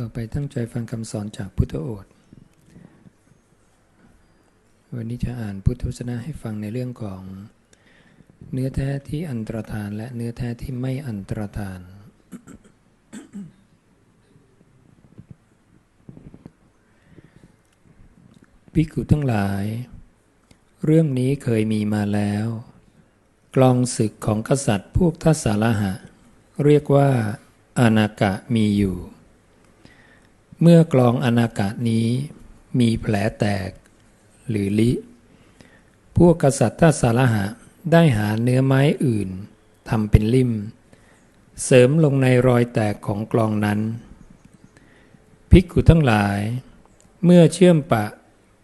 ต่อไปตั้งใจฟังคำสอนจากพุทธโอษฐ์วันนี้จะอ่านพุทธวจนะให้ฟังในเรื่องของเนื้อแท้ที่อันตรธานและเนื้อแท้ที่ไม่อันตรธาน ภิกขุทั้งหลาย เรื่องนี้เคยมีมาแล้ว กลองศึกของกษัตริย์พวกทัศารหะ เรียกว่า อานากะมีอยู่ เมื่อกลองอานากะนี้มีแผลแตกหรือลิ พวกกษัตริย์ทัศารหะได้หาเนื้อไม้อื่นทำเป็นลิ่ม เสริมลงในรอยแตกของกลองนั้น ภิกขุทั้งหลาย เมื่อเชื่อมปะ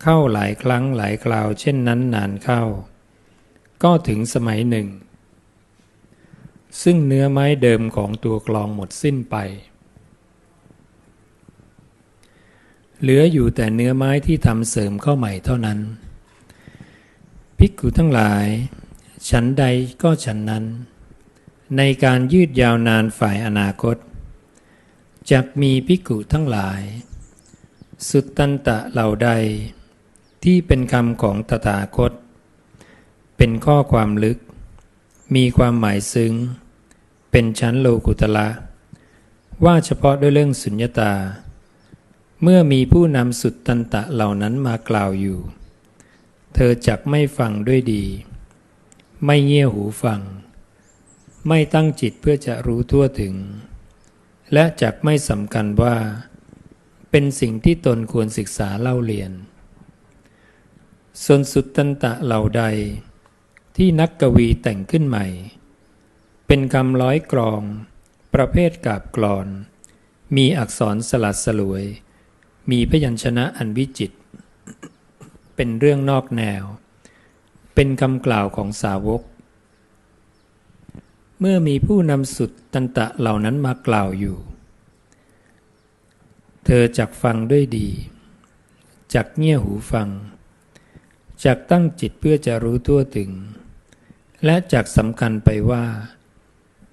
เข้าหลายครั้งหลายคราวเช่นนั้นนานเข้า ก็ถึงสมัยหนึ่ง ซึ่งเนื้อไม้เดิมของตัวกลองหมดสิ้นไป เหลืออยู่แต่เนื้อไม้ที่ทำเสริมเข้าใหม่เท่านั้น ภิกขุทั้งหลาย ฉันใดก็ฉันนั้น ในการยืดยาวนานฝ่ายอนาคตจะมีภิกขุทั้งหลาย สุตตันตะเหล่าใด ที่เป็นคำของตถาคต เป็นข้อความลึก มีความหมายซึ้ง เป็นชั้นโลกุตละ ว่าเฉพาะด้วยเรื่องสุญญตา เมื่อมีผู้นำสุดตันตะเหล่านั้นมากล่าวอยู่ เธอจักไม่ฟังด้วยดี ไม่เงี่ยหูฟัง ไม่ตั้งจิตเพื่อจะรู้ทั่วถึง และจักไม่สำคัญว่า เป็นสิ่งที่ตนควรศึกษาเล่าเรียน ส่วนสุดตันตะเหล่าใด ที่นักกวีแต่งขึ้นใหม่ เป็นคำร้อยกรอง ประเภทกาบกรอน มีอักษรสลัดสลวย มีพยัญชนะอันวิจิต เป็นเรื่องนอกแนว เป็นคำกล่าวของสาวก เมื่อมีผู้นำสุดตันตะเหล่านั้นมากล่าวอยู่ เธอจักฟังด้วยดี จักเงี่ยหูฟัง จักตั้งจิตเพื่อจะรู้ทั่วถึง และจักสำคัญไปว่า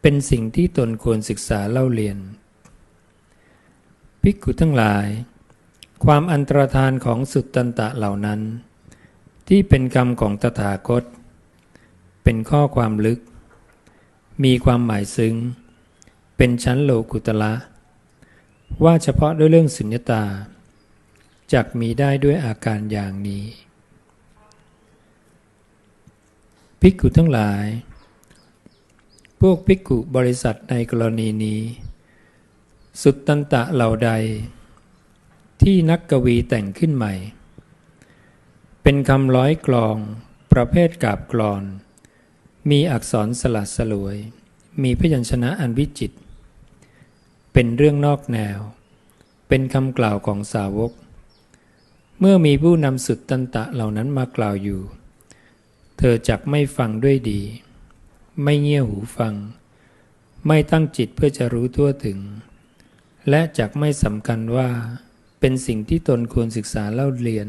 เป็นสิ่งที่ตนควรศึกษาเล่าเรียนภิกขุทั้งหลาย ความอันตรธานของสุดตันตะเหล่านั้น ที่เป็นคำของตถาคต เป็นข้อความลึก มีความหมายซึ้ง เป็นชั้นโลกุตละ ว่าเฉพาะด้วยเรื่องสุญญตาจักมีได้ด้วยอาการอย่างนี้ ภิกขุทั้งหลาย พวกภิกขุบริษัทในกรณีนี้ สุดตันตะเหล่าใด ที่นักกวีแต่งขึ้นใหม่ เป็นคำร้อยกลอง ประเภทกาบกลอน มีอักษรสลัดสลวย มีพยัญชนะอันวิจิตรเป็นเรื่องนอกแนว เป็นคำกล่าวของสาวก เมื่อมีผู้นำสุดตันตะเหล่านั้นมากล่าวอยู่ เธอจักไม่ฟังด้วยดี ไม่เงี่ยหูฟัง ไม่ตั้งจิตเพื่อจะรู้ทั่วถึงและจักไม่สำคัญว่า เป็นสิ่งที่ตนควรศึกษาเล่าเรียน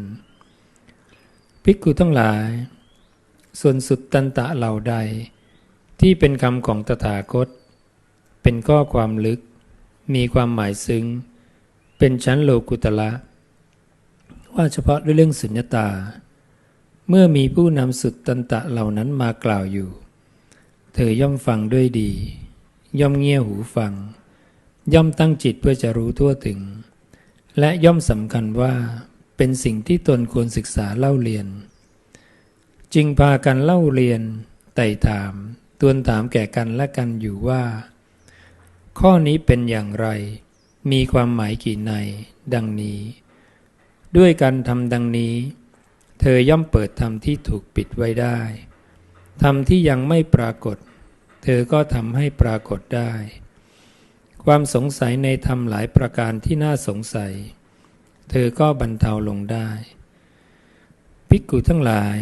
ภิกขุทั้งหลาย ส่วนสุดตันตะเหล่าใด ที่เป็นคำของตถาคต เป็นข้อความลึก มีความหมายซึ้ง เป็นชั้นโลกุตละ ว่าเฉพาะด้วยเรื่องสุญญตา เมื่อมีผู้นำสุดตันตะเหล่านั้นมากล่าวอยู่ เธอย่อมฟังด้วยดี ย่อมเงี่ยหูฟัง ย่อมตั้งจิตเพื่อจะรู้ทั่วถึง และย่อมสำคัญว่าเป็นสิ่งที่ตนควรศึกษาเล่าเรียน จึงพากันเล่าเรียนไต่ถามตวนถามแก่กันและกันอยู่ว่า ข้อนี้เป็นอย่างไร มีความหมายกี่ใน ดังนี้ ด้วยการทำดังนี้ เธอย่อมเปิดธรรมที่ถูกปิดไว้ได้ธรรมที่ยังไม่ปรากฏ เธอก็ทำให้ปรากฏได้ ความสงสัยในธรรมหลายประการที่น่าสงสัย เธอก็บรรเทาลงได้ ภิกขุทั้งหลาย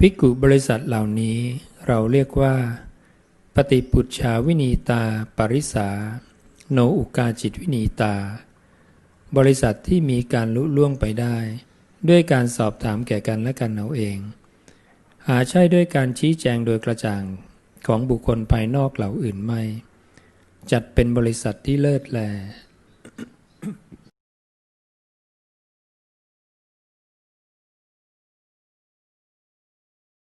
ภิกขุบริษัทเหล่านี้เราเรียกว่า ปฏิปุจฉาวินีตาปริสา โนอุกาจิตวินีตา บริษัทที่มีการลุล่วงไปได้ ด้วยการสอบถามแก่กันและกันเอาเอง หาใช่ด้วยการชี้แจงโดยกระจ่างของบุคคลภายนอกเหล่าอื่นไม่ จัดเป็นบริษัทที่เลิศแล